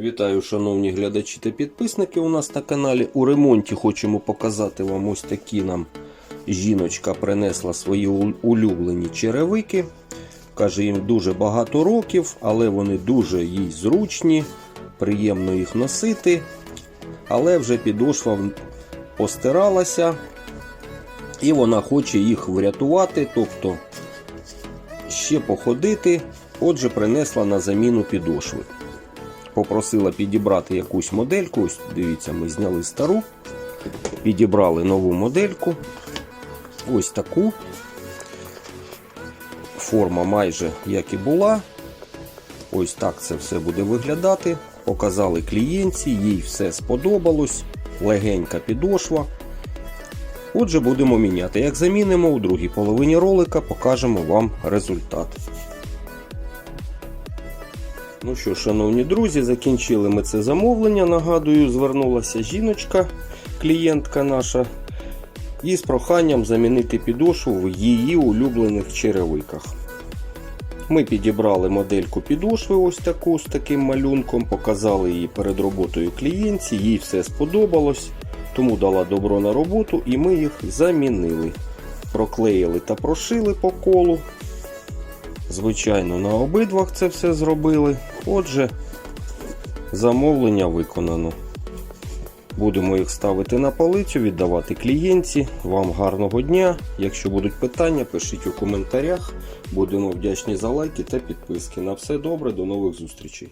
Вітаю, шановні глядачі та підписники у нас на каналі. У ремонті хочемо показати вам ось такі нам жіночка принесла свої улюблені черевики. Каже, їм дуже багато років, але вони дуже їй зручні, приємно їх носити. Але вже підошва постиралася, і вона хоче їх врятувати, тобто ще походити. Отже, принесла на заміну підошви попросила підібрати якусь модельку. Ось дивіться, ми зняли стару, підібрали нову модельку. Ось таку. Форма майже як і була. Ось так це все буде виглядати. Показали клієнтці, їй все сподобалось. Легенька підошва. Отже, будемо міняти. Як замінимо, у другій половині ролика покажемо вам результат. Ну що, шановні друзі, закінчили ми це замовлення. Нагадую, звернулася жіночка, клієнтка наша, із проханням замінити підошву в її улюблених черевиках. Ми підібрали модельку підошви ось таку з таким малюнком, показали її перед роботою клієнтці, їй все сподобалось, тому дала добро на роботу і ми їх замінили. Проклеїли та прошили по колу. Звичайно, на обидвах це все зробили. Отже, замовлення виконано. Будемо їх ставити на полицю, віддавати клієнтці. Вам гарного дня. Якщо будуть питання, пишіть у коментарях. Будемо вдячні за лайки та підписки. На все добре, до нових зустрічей.